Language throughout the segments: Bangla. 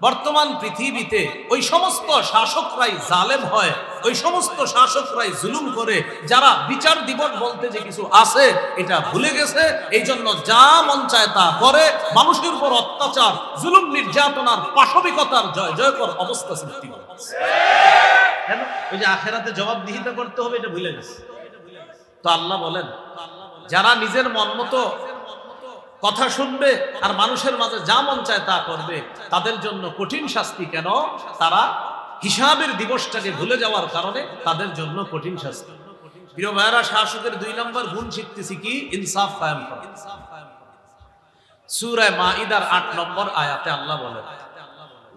বর্তমান পৃথিবীতে ওই সমস্ত শাসকরাই জালেম হয় ওই সমস্ত শাসকরাই জুলুম করে যারা বিচার দিবস বলতে যে কিছু আছে এটা ভুলে গেছে। এই জন্য যা মন চায় তা করে। মানুষের উপর অত্যাচার জুলুম নির্যাতনার পাশবিকতার জয় জয়কর অবস্থা সৃষ্টি করে। কেন? ওই যে আখেরাতে জবাবদিহিতা করতে হবে এটা ভুলে গেছে। তো আল্লাহ বলেন যারা নিজের মন মতো কথা শুনবে, আর মানুষের মাঝে যা মন চায় তা করবে। তাদের জন্য কঠিন শাস্তি কেন? তারা হিসাবের দিবসটাকে ভুলে যাওয়ার কারণে তাদের জন্য কঠিন শাস্তি। প্রিয় ভাইরা শাসকের দুই নম্বর গুণ শিখতেছি কি? ইনসাফ কায়েম করা। সূরা মাইদার আট নম্বর আয়াতে আল্লাহ বলেন,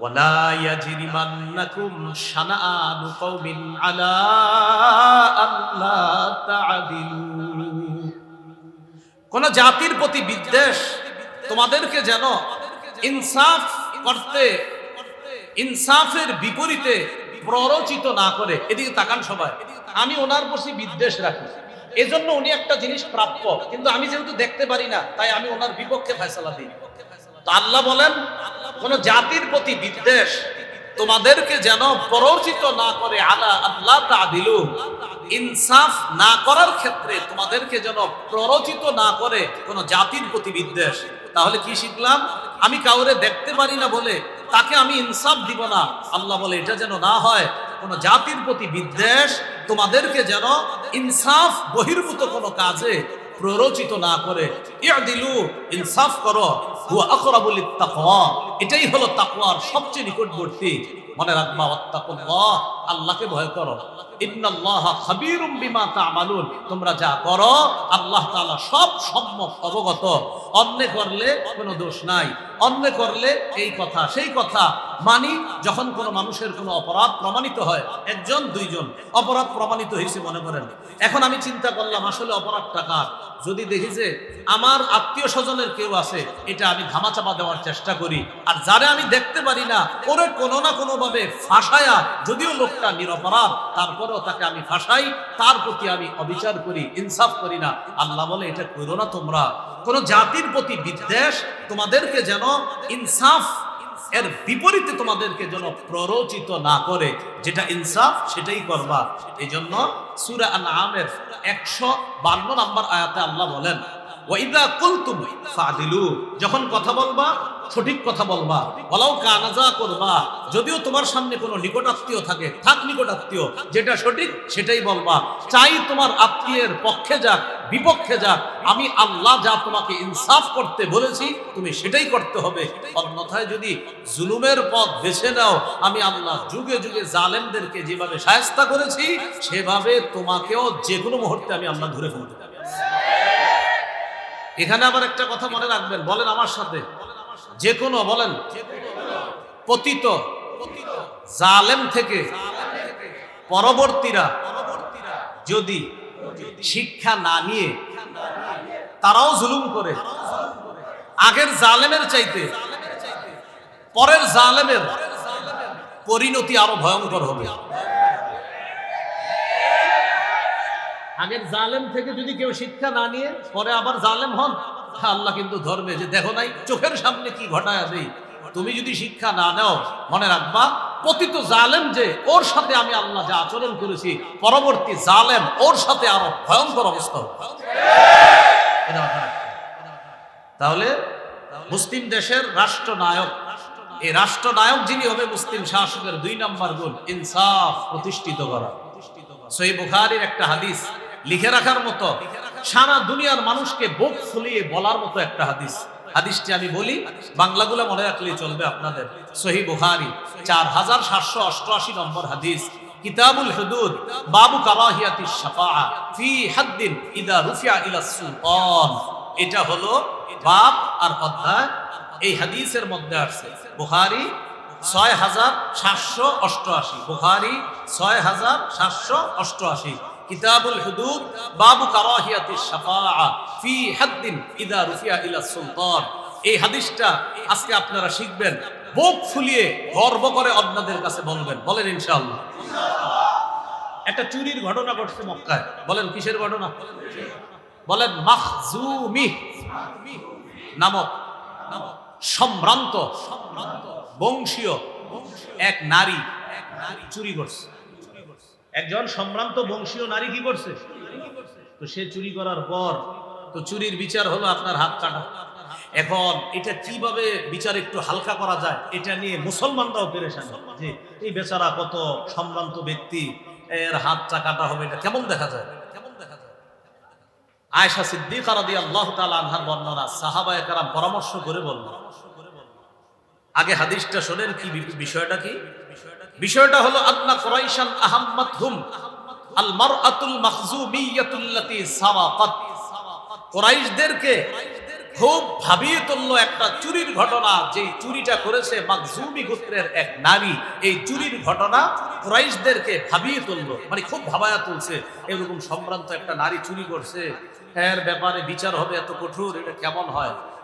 ওয়ালা ইয়াজরিমান্নাকুম শানাআনু কওমিন আলা আল্লা তা'দিলু কোন জাতির প্রতি বিদ্বেষ তোমাদেরকে যেন ইনসাফ করতে, ইনসাফের বিপরীতে প্ররোচিত না করে। এদিকে তাকান সবাই। আমি ওনার প্রতি বিদ্বেষ রাখি। এজন্য উনি একটা জিনিস প্রাপ্য। কিন্তু আমি যেহেতু দেখতে পারি না, তাই আমি ওনার বিপক্ষে ফয়সালা দিই। তো আল্লাহ বলেন, কোন জাতির প্রতি বিদ্বেষ তোমাদেরকে যেন প্ররোচিত না করে, আলা আল্লাহ তাদিলু। ইনসাফ না করার ক্ষেত্রে তোমাদেরকে যেন প্ররোচিত না করে কোন জাতির প্রতি বিদ্বেষ। তাহলে কি শিখলাম? আমি কাউরে দেখতে পারি না বলে তাকে আমি ইনসাফ দিব না। আল্লাহ বলে, এটা যেন না হয়, কোন জাতির প্রতি বিদ্বেষ তোমাদেরকে যেন ইনসাফ বহির্ভূত কোনো কাজে প্ররোচিত না করে। ইয়াদিলু, ইনসাফ করো। এটাই হলো তাকওয়ার সবচেয়ে নিকটবর্তী। মনে রাখবা আল্লাহকে ভয় করো। তোমরা যা করো, আল্লাহ সব সম্যক, অবগত। অন্য করলে কোনো দোষ নাই। অন্য করলে এই কথা, সেই কথা মানি যখন কোনো মানুষের কোনো অপরাধ প্রমাণিত হয়, একজন, দুইজন, অপরাধ প্রমাণিত হয়েছে মনে করেন। এখন আমি চিন্তা করলাম, আসলে অপরাধ টাকার যদি দেখি যে আমার আত্মীয় স্বজনের কেউ আছে, এটা আমি ধামাচাপা দেওয়ার চেষ্টা করি। আর যারা আমি দেখতে পারি না, ওরে কোনো না কোনো ভাবে ফাঁসায়া যদিও লোকটা নিরপরাধ, তারপরেও তাকে আমি ফাঁসাই, তার প্রতি আমি অবিচার করি, ইনসাফ করি না। আল্লাহ বলে, এটা করো না তোমরা। কোন জাতির প্রতি বিদ্বেষ তোমাদেরকে যেন ইনসাফ এর বিপরীতে তোমাদেরকে যেন প্ররোচিত না করে। যেটা ইনসাফ, সেটাই করবা। এই জন্য সুরা আমের একশো বান্ন নম্বর আয়াতে আল্লাহ বলেন ওয়াইদা কুলতুম ফাদিলু, যখন কথা বলবা, সঠিক কথা বলবা। বলাও কানাজা করবা, যদিও তোমার সামনে কোনো নিকটাত্মীয় থাকে, থাক নিকটাত্মীয়, যেটা সঠিক সেটাই বলবা। চাই তোমার আত্মীয়ের পক্ষে যাক, বিপক্ষে যাক, আমি আল্লাহ যা তোমাকে ইনসাফ করতে বলেছি, তুমি সেটাই করতে হবে। অন্যথায় যদি জুলুমের পথ বেছে নাও, আমি আল্লাহ যুগে যুগে জালেমদেরকে যেভাবে সায়স্তা করেছি, সেভাবে তোমাকেও যে কোনো মুহূর্তে আমি আল্লাহ ধরে ফেলতে এখানে আবার একটা কথা মনে রাখবেন, বলেন আমার সাথে। যে কোনো বলেন। পতিত, জালেম থেকে পরবর্তীরা যদি শিক্ষা না নিয়ে তারাও জুলুম করে, আগের জালেমের চাইতে পরের জালেমের পরিণতি আরও ভয়ঙ্কর হবে। আগের জালেম থেকে যদি কেউ শিক্ষা না নিয়ে পরে আবার জালেম হন আল্লাহ কিন্তু ধরবে যে দেখো নাই, চোখের সামনে কি ঘটায় দেই তুমি যদি শিক্ষা না নাও, মনে রাখবা, পতিত জালেম যে ওর সাথে আমি আল্লাহ যা আচরণ করেছি, পরবর্তী জালেম ওর সাথে আরও ভয়ঙ্কর অবস্থা। তাহলে মুসলিম দেশের রাষ্ট্রনায়ক এই রাষ্ট্রনায়ক যিনি হবে মুসলিম শাসকের দুই নম্বর গুণ, ইনসাফ প্রতিষ্ঠিত করা সই বুখারির একটা হাদিস লিখে রাখার মতো। সারা দুনিয়ার মানুষকে বুক ফুলিয়ে বলার মতো একটা হাদিস। হাদিসটি আমি বলি, বাংলাগুলো মনে রাখলেই চলবে আপনাদের। সহি বুহারি চার হাজার সাতশো অষ্টআশি নম্বর হাদিস। কিতাবুল হুদুদ, বাবু কারাহিয়াতি শাফা ফি হাদ্দিন ইদা রুফিয়া ইলা সুলতান। এটা হলো বাব আর অধ্যায় এই হাদিসের মধ্যে আসছে, বুখারি ছয় হাজার সাতশো অষ্টআশি। বুখারি ছয় হাজার সাতশো অষ্টআশি। কিতাবুল হুদুদ, বাবু কারাহিয়াতি শাফাআ, ফি হাদ্দিন ইদা রুফিয়া ইলা সুলতান। এই হাদিসটা আজকে আপনারা শিখবেন, বুক ফুলিয়ে গর্ব করে অন্যদের কাছে বলবেন। বলেন ইনশাআল্লাহ। একটা চুরির ঘটনা ঘটছে মক্কায়। বলেন, কিসের ঘটনা? বলেন, মাখজুমি নামক সম্ভ্রান্ত, বংশীয় এক নারী চুরি করছে। একজন সম্ভ্রান্ত বংশীয় নারী কি করছে? তো সে চুরি করার পর, তো চুরির বিচার হলো আপনার হাত কাটা। এখন এটা কীভাবে বিচার একটু হালকা করা যায়, এটা নিয়ে মুসলমানরাও পেরেশান। যে এই বেচারা কত সম্ভ্রান্ত ব্যক্তি, এর হাতটা কাটা হবে এটা কেমন দেখা যায়? কেমন দেখা যায় আয়েশা সিদ্দিকা রাদিয়াল্লাহু তাআলা আনহার বর্ণনা সাহাবায়ে কেরাম পরামর্শ করে বললেন আগে হাদিসটা শোনেন কি বিষয়টা কি? বিষয়টা হলো, আন্না কুরাইশান আহাম্মাতহুম আল মারআতুল মাখজুমিয়াতুল্লাতী সাওয়াকাত কুরাইশদেরকে খুব ভাবিয়ে তুললো একটা চুরির ঘটনা, যে চুরিটা করেছে মাকজুমি গোত্রের এক নারী। এই চুরির ঘটনা কুরাইশদেরকে ভাবিয়ে তুললো মানে খুব ভাবায়া তুলছে। এরকম সম্ভ্রান্ত একটা নারী চুরি করছে। এর ব্যাপারে বিচার হবে এত কঠোর, এটা কেমন হয়?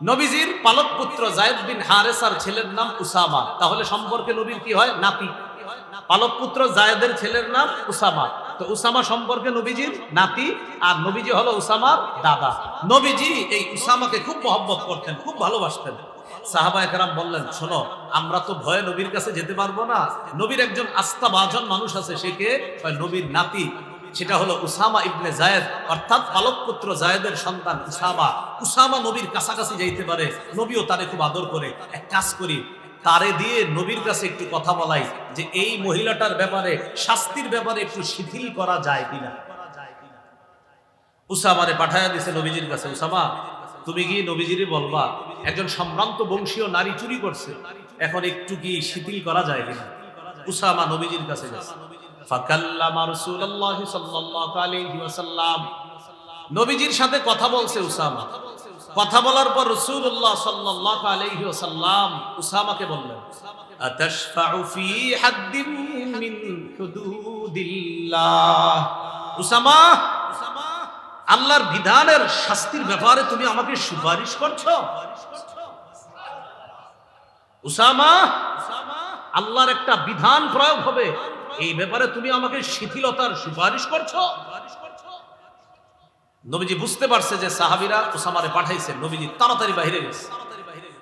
নবীজির পালক পুত্র জায়েদ বিন হারেসার ছেলের নাম উসামা। তাহলে সম্পর্কে নবীর কি হয়? নাতি। পালক পুত্র জায়েদের ছেলের নাম উসামা। তো উসামা সম্পর্কে নবীজির নাতি আর নবীজি হলো উসামার দাদা। নবীজি এই উসামাকে খুব মহব্বত করতেন, খুব ভালোবাসতেন। সাহাবা একরাম বললেন, শোনো, আমরা তো ভয়ে নবীর কাছে যেতে পারব না। নবীর একজন আস্থা বাজন মানুষ আছে, সে কে? নবীর নাতি। সেটা হলো উসামা ইবনে জায়েদ অর্থাৎ পালক পুত্র জায়েদের সন্তান উসামা। উসামা নবীর কাছাকাছি যাইতে পারে, নবীও তারে খুব আদর করে। এক কাজ করি, তারে দিয়ে নবীর কাছে একটু কথা বলাই যে এই মহিলাটার ব্যাপারে, শাস্তির ব্যাপারে একটু শিথিল করা যায় কিনা। উসামারে পাঠায়া দিছে নবীজির কাছে, উসামা, তুমি গিয়ে নবীজিরে বলবা, একজন সম্ভ্রান্ত বংশীয় নারী চুরি করছে, এখন একটু কি শিথিল করা যায় কিনা? উসামা নবীজির কাছে গেছে। ফাকাল্লামা রাসূলুল্লাহি সাল্লাল্লাহু নবীজির সাথে কথা বলছে উসামা। কথা বলার পর রাসূলুল্লাহ সাল্লাল্লাহু আলাইহি ওয়াসাল্লাম উসামাকে বললেন, আতাশফাউ ফি হাদ্দিন মিন হুদুদিল্লাহ। উসামা, আল্লাহর বিধানের শাস্তির ব্যাপারে তুমি আমাকে সুপারিশ করছ? উসামা, আল্লাহর একটা বিধান প্রয়োগ হবে। এই ব্যাপারে তুমি আমাকে শিথিলতার সুপারিশ করছ? নবীজি বুঝতে পারছে যে সাহাবিরা উসামারে পাঠাইছে। নবীজি তাড়াতাড়ি বাইরে গেছে।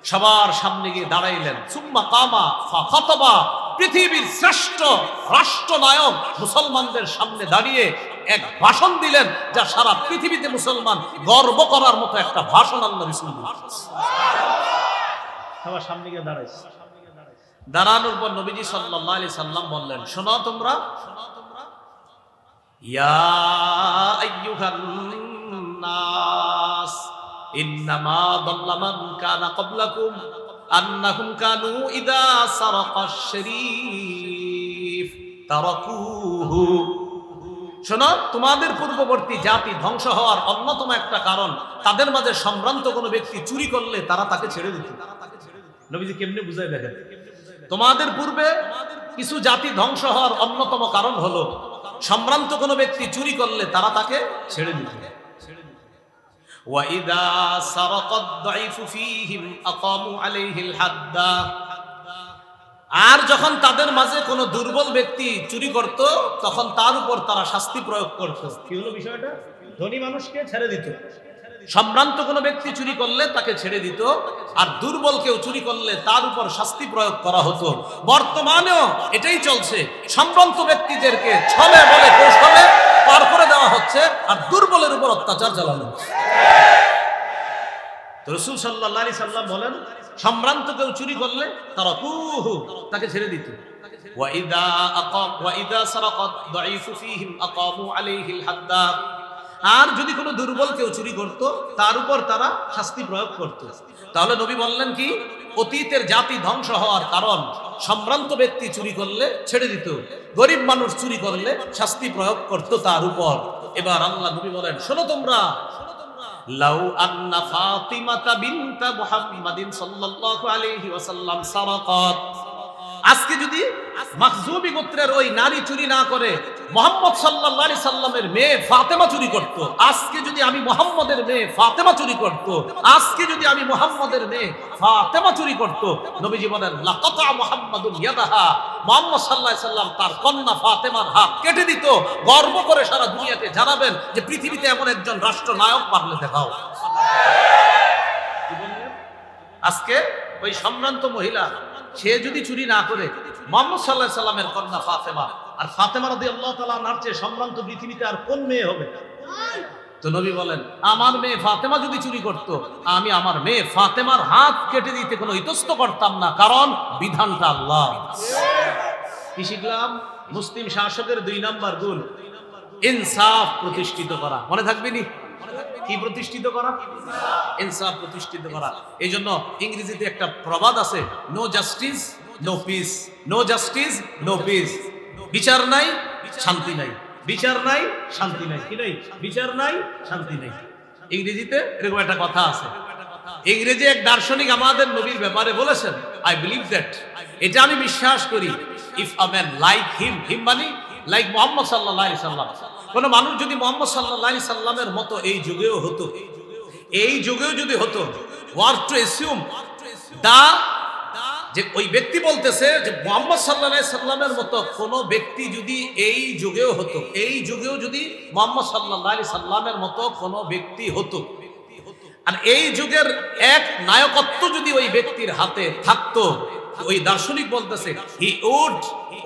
সবার সামনে গিয়ে দাঁড়াইলেন। সুম্মা কামা ফাখাতাবা পৃথিবীর শ্রেষ্ঠ রাষ্ট্রনায়ক মুসলমানদের সামনে দাঁড়িয়ে এক ভাষণ দিলেন, যা সারা পৃথিবীতে মুসলমান গর্ব করার মতো একটা ভাষণ আল্লাহ রাসূল সবার সামনে গিয়ে দাঁড়াইছে। দাঁড়ানোর পর নবীজি সাল্লাল্লাহু আলাইহি সাল্লাম বললেন, শোনো তোমরা। শোনো, তোমাদের পূর্ববর্তী জাতি ধ্বংস হওয়ার অন্যতম একটা কারণ, তাদের মাঝে সম্ভ্রান্ত কোনো ব্যক্তি চুরি করলে তারা তাকে ছেড়ে দিত। নবীজি কেমনে বুঝাই দেখেন? তোমাদের পূর্বে কিছু জাতি ধ্বংস হওয়ার অন্যতম কারণ হলো সম্ভ্রান্ত কোনো ব্যক্তি চুরি করলে তারা তাকে ছেড়ে দিত وَإِذَا سَرَقَ الضَّعِيفُ فِيهِمْ أَقَامُوا عَلَيْهِ الْحَدَّ আর যখন তাদের মাঝে কোনো দুর্বল ব্যক্তি চুরি করত তখন তার উপর তারা শাস্তি প্রয়োগ করত কি হলো বিষয়টা ধনী মানুষকে ছেড়ে দিত সম্ভ্রান্ত কোনো ব্যক্তি চুরি করলে তাকে ছেড়ে দিত আর দুর্বল কেউ চুরি করলে তার উপর শাস্তি প্রয়োগ করা হতো বর্তমানেও এটাই চলছে সম্ভ্রান্ত ব্যক্তিদেরকে ছলে বলে কৌশলে পার করে দেওয়া হচ্ছে আর দুর্বলের উপর অত্যাচার চালানো হচ্ছে তো রসুল সাল্লাহ আলি সাল্লাম বলেন সম্ভ্রান্ত কেউ চুরি করলে তারা কুহু তাকে ছেড়ে দিত وإذا أقام وإذا سرق الضعيف فيهم أقاموا عليه الحد আর যদি কোনো দুর্বল কেউ চুরি করত, তার উপর তারা শাস্তি প্রয়োগ করত। তাহলে নবী বললেন কি? অতীতের জাতি ধ্বংস হওয়ার কারণ সম্ভ্রান্ত ব্যক্তি চুরি করলে ছেড়ে দিত, গরিব মানুষ চুরি করলে শাস্তি প্রয়োগ করত তার উপর। এবার আল্লাহ নবী বলেন, শোনো তোমরা, লাউ আন্না ফাতিমাতা বিনতা মুহাম্মাদিন সাল্লাল্লাহু আলাইহি ওয়াসাল্লাম সারাকাত। আজকে যদি মাকজুমি গোত্রের ওই নারী চুরি না করে মোহাম্মদ সাল্লাল্লাহু সাল্লামের মেয়ে ফাতেমা চুরি করত। আজকে যদি আমি মোহাম্মদের মেয়ে ফাতেমা চুরি করত, আজকে যদি আমি মোহাম্মদের মেয়ে ফাতেমা চুরি করত, নবীজি বলেন, লাকাতা ইয়াদাহা। মোহাম্মদ আলাইহি সাল্লাম তার কন্যা ফাতেমার হাত কেটে দিত। গর্ব করে সারা দুনিয়াকে জানাবেন যে পৃথিবীতে এমন একজন রাষ্ট্রনায়ক পারলে দেখাও। আজকে ওই সম্ভ্রান্ত মহিলা, সে যদি চুরি না করে, মোহাম্মদ সাল্লাহ সাল্লামের কন্যা ফাতেমা আর ফাতেমা রাদি আল্লাহ তালা নার চেয়ে সম্ভ্রান্ত পৃথিবীতে আর কোন মেয়ে হবে? তো নবী বলেন, আমার মেয়ে ফাতেমা যদি চুরি করত, আমি আমার মেয়ে ফাতেমার হাত কেটে দিতে কোনো ইতস্ত করতাম না। কারণ বিধানটা আল্লাহ। কি শিখলাম? মুসলিম শাসকের দুই নাম্বার গুণ, ইনসাফ প্রতিষ্ঠিত করা। মনে থাকবে নি? কি প্রতিষ্ঠিত করা? ইনসাফ প্রতিষ্ঠিত করা। এই জন্য ইংরেজিতে একটা প্রবাদ আছে no justice no peace no justice no peace বিচার নাই, শান্তি নাই। বিচার নাই, শান্তি নাই। কি নাই? বিচার নাই, শান্তি নাই। ইংরেজিতে এরকম একটা কথা আছে। ইংরেজি এক দার্শনিক আমাদের নবীর ব্যাপারে বলেছেন আই বিলিভ দ্যাট এটা আমি বিশ্বাস করি। If a man like him him মানে লাইক মোহাম্মদ সাল্লাহ সাল্লাম। কোন মানুষ যদি মোহাম্মদ সাল্লাহ সাল্লামের মতো এই যুগেও হতো, এই যুগেও যদি হতো ওয়ার টু এসিউম দা যে ওই ব্যক্তি বলতেছে যে মোহাম্মদ সাল্লাহ সাল্লামের মতো কোনো ব্যক্তি যদি এই যুগেও হতো, এই যুগেও যদি মোহাম্মদ সাল্লাহ সাল্লামের মতো কোনো ব্যক্তি হতো, আর এই যুগের এক নায়কত্ব যদি ওই ব্যক্তির হাতে থাকতো, ওই দার্শনিক বলতেছে হি উড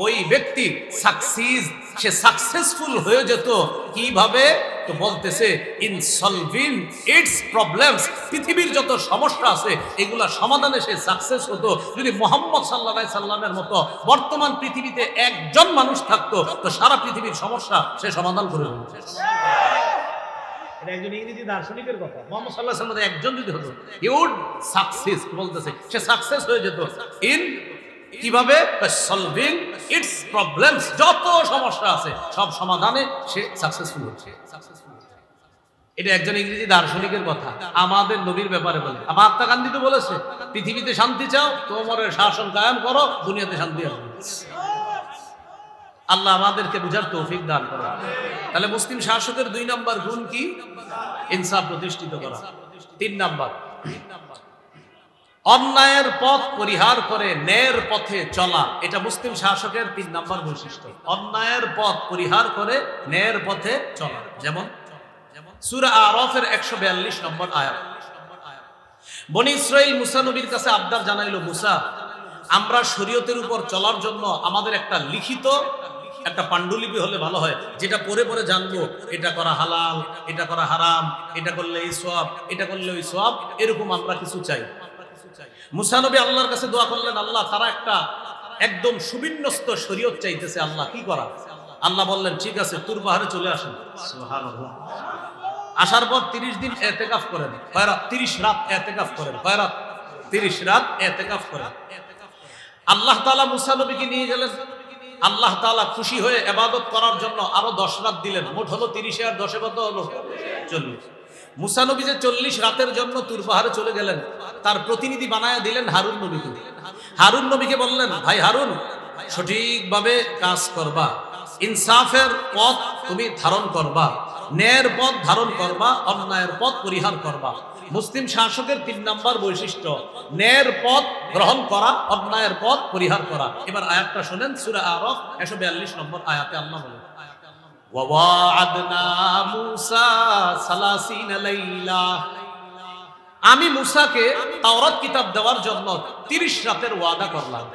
ওই ব্যক্তি সাকসিস সে সাকসেসফুল হয়ে যেত, কীভাবে? তো বলতেছে ইন সলভিং ইটস প্রবলেমস পৃথিবীর যত সমস্যা আছে এগুলা সমাধানে সে সাকসেস হতো। যদি মোহাম্মদ সাল্লাহ সাল্লামের মতো বর্তমান পৃথিবীতে একজন মানুষ থাকতো তো সারা পৃথিবীর সমস্যা সে সমাধান করে দিত। এটা একজন ইংরেজি দার্শনিকের কথা। মোহাম্মদ সাল্লাহ সাল্লাম একজন যদি হতো ইউড সাকসেস বলতেছে। সে সাকসেস হয়ে যেত। ইন কীভাবে? সলভিং ইটস প্রবলেমস যত সমস্যা আছে, সব সমাধানে সে সাকসেসফুল হচ্ছে। এটা একজন ইংরেজি দার্শনিকের কথা। আমাদের নবীর ব্যাপারে বলে। মহাত্মা গান্ধী তো বলেছে, পৃথিবীতে শান্তি চাও, তোমার শাসন কায়েম করো, দুনিয়াতে শান্তি আসবে। আল্লাহ আমাদেরকে বুঝার তৌফিক দান করা তাহলে মুসলিম শাসকের দুই নাম্বার গুণ কি? ইনসাফ প্রতিষ্ঠিত করা। তিন নাম্বার। অন্যায়ের পথ পরিহার করে ন্যায়ের পথে চলা। এটা মুসলিম শাসকের তিন নাম্বার বৈশিষ্ট্য। অন্যায়ের পথ পরিহার করে ন্যায়ের পথে চলা যেমন, সুরা একশো বিয়াল্লিশ নম্বর আয়াত। বনি ইসরাইল মুসা নবীর কাছে আবদার জানাইলো, মুসা, আমরা শরীয়তের উপর চলার জন্য আমাদের একটা লিখিত একটা পাণ্ডুলিপি হলে ভালো হয়। যেটা পরে পরে জানব, এটা করা হালাল, এটা করা হারাম, এটা করলে এই সব এটা করলে ওই সব এরকম আমরা কিছু চাই। মুসানবী আল্লাহর কাছে দোয়া করলেন, আল্লাহ, তারা একটা একদম সুবিন্যস্ত শরীয়ত চাইতেছে আল্লাহ, কি করা? আল্লাহ বললেন, ঠিক আছে, তুর পাহাড়ে চলে আসেন। আসার পর তিরিশ দিন এতেকাফ করেন কয়রাত তিরিশ রাত এতেকাফ করেন কয়রাত তিরিশ রাত এতেকাফ করেন আল্লাহ তালা মুসা নবীকে নিয়ে গেলেন। আল্লাহ তালা খুশি হয়ে এবাদত করার জন্য আরও দশ রাত দিলেন। মোট হলো তিরিশে আর দশে কত হলো? চল্লিশ। মুসা নবী যে চল্লিশ রাতের জন্য তুর পাহাড়ে চলে গেলেন, তার প্রতিনিধি বানায় দিলেন হারুন নবীকে। হারুন নবীকে বললেন, ভাই হারুন, সঠিকভাবে কাজ করবা। ইনসাফের পথ তুমি ধারণ করবা, ন্যায়ের পথ ধারণ করবা, অন্যায়ের পথ পরিহার করবা। মুসলিম শাসকের তিন নাম্বার বৈশিষ্ট্য, ন্যায়ের পথ গ্রহণ করা, অন্যায়ের পথ পরিহার করা। এবার আয়াতটা শোনেন, সুরা আরফ একশো বিয়াল্লিশ নম্বর আয়াতে আল্লাহ বলেন আমি মুসাকে তাওরাত কিতাব দেওয়ার জন্য 30 রাতের ওয়াদা করলাম।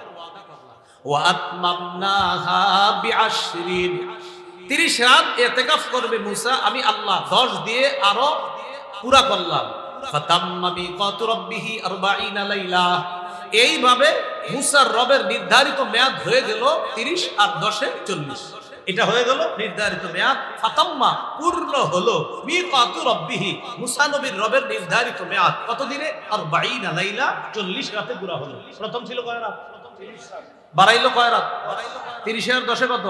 30 রাত ইতিকাফ করবে মুসা, আমি আল্লাহ। 10 দিয়ে আরও পুরা করলাম। ফাতাম্মা মিকাতু রাব্বিহি 40 লাইলা। এইভাবে মুসার রবের নির্ধারিত মেয়াদ হয়ে গেল 30 আর 10 এ 40 এটা হয়ে গেল নির্ধারিত মেয়াদ ফাতাম্মা পূর্ণ হলো মিকাতু রাব্বিহি মুসা নবীর রবের নির্ধারিত মেয়াদ কত দিনে আর বাইনা লাইলা 40 রাতে পুরা হলো প্রথম ছিল কয় রাত বাড়াইলো কয় রাত তিরিশে আর দশে কত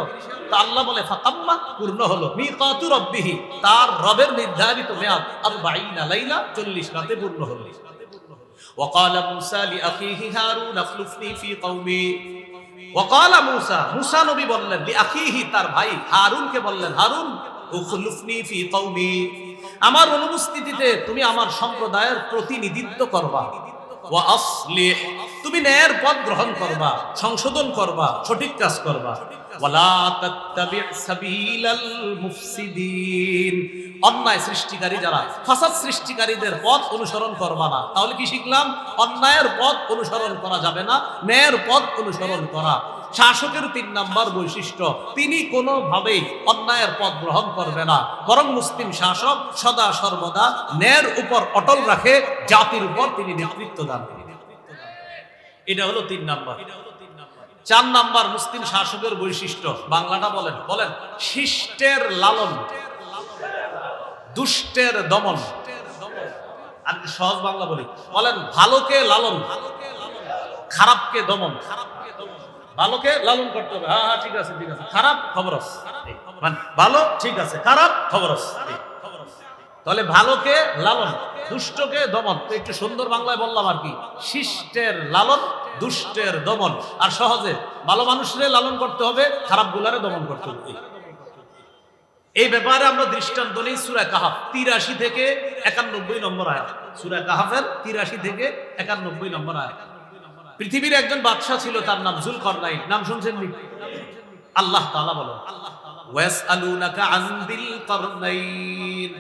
তা আল্লাহ বলে ফাতাম্মা পূর্ণ হলো মিকাতু রাব্বিহি তার রবের নির্ধারিত মেয়াদ আর বাইনা লাইলা 40 রাতে পূর্ণ হলো وقال موسى لأخيه هارون اخلفني في قومي ওয়াকালা মুসা মুসা নবী বললেন তার ভাই হারুনকে বললেন, হারুন, উখলুফনি ফি আমার অনুপস্থিতিতে তুমি আমার সম্প্রদায়ের প্রতিনিধিত্ব করবা। ওয়া আসলিহ, তুমি ন্যায়ের পথ গ্রহণ করবা, সংশোধন করবা, সঠিক কাজ করবা। অন্যায় সৃষ্টিকারী যারা সৃষ্টিকারীদের পথ অনুসরণ করবা না। তাহলে কি শিখলাম? অন্যায়ের পথ অনুসরণ করা যাবে না, ন্যায়ের পথ অনুসরণ করা। শাসকের তিন নাম্বার বৈশিষ্ট্য, তিনি কোনোভাবেই অন্যায়ের পথ গ্রহণ করবে না। বরং মুসলিম শাসক সদা সর্বদা ন্যায়ের উপর অটল রাখে, জাতির উপর তিনি নেতৃত্ব দান এটা হলো তিন নাম্বার। চার নাম্বার মুসলিম শাসকের বৈশিষ্ট্য, বাংলাটা বলেন বলেন, শিষ্টের লালন, দুষ্টের দমন আর সহজ বাংলা বলি, বলেন, ভালোকে লালন, খারাপকে দমন ভালোকে লালন করতে হবে হ্যাঁ হ্যাঁ ঠিক আছে ঠিক আছে খারাপ খবর আছে। মানে ভালো, ঠিক আছে, খারাপ খবর আছে। তাহলে ভালোকে লালন, দুষ্টকে দমন। একটু সুন্দর বাংলায় বললাম আর কি, শিষ্টের লালন, দুষ্টের দমন। আর সহজে, ভালো মানুষরে লালন করতে হবে খারাপ গুলারে দমন করতে হবে। এই ব্যাপারে আমরা দৃষ্টান্ত নেই, সুরা কাহাফ, তিরাশি থেকে একানব্বই নম্বর আয়াত। সুরা কাহাফের তিরাশি থেকে একানব্বই নম্বর আয়াত। পৃথিবীর একজন বাদশাহ ছিল, তার নাম জুল করনাইন নাম শুনছেন নি? আল্লাহ তাআলা বলেন, ওয়াসআলুনাকা আন দিল করনাইন।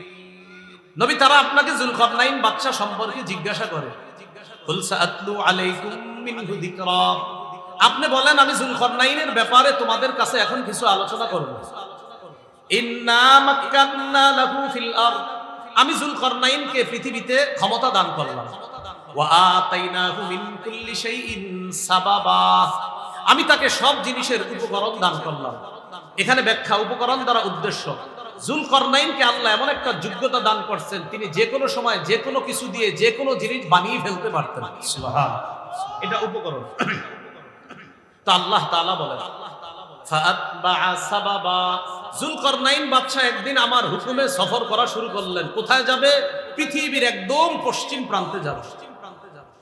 নবী তারা আপনাকে জুলকারনাইন বাচ্চা সম্পর্কে জিজ্ঞাসা করে। আপনি বলেন, আমি জুলকারনাইনের ব্যাপারে তোমাদের কাছে এখন কিছু আলোচনা করব। আমি জুলকারনাইনকে পৃথিবীতে ক্ষমতা দান করলাম। আমি তাকে সব জিনিসের উপকরণ দান করলাম। এখানে ব্যাখ্যা উপকরণ দ্বারা উদ্দেশ্য। জুলকরনাইনকে আল্লাহ এমন একটা যোগ্যতা দান করছেন তিনি যে কোনো সময় যে কোনো কিছু দিয়ে যে কোনো জিনিস বানিয়ে ফেলতে পারতেন। এটা উপকরণ। তো আল্লাহ তাআলা বলেন জুলকরনাইন একদিন আমার হুকুমে সফর করা শুরু করলেন কোথায় যাবে? পৃথিবীর একদম পশ্চিম প্রান্তে যাবে।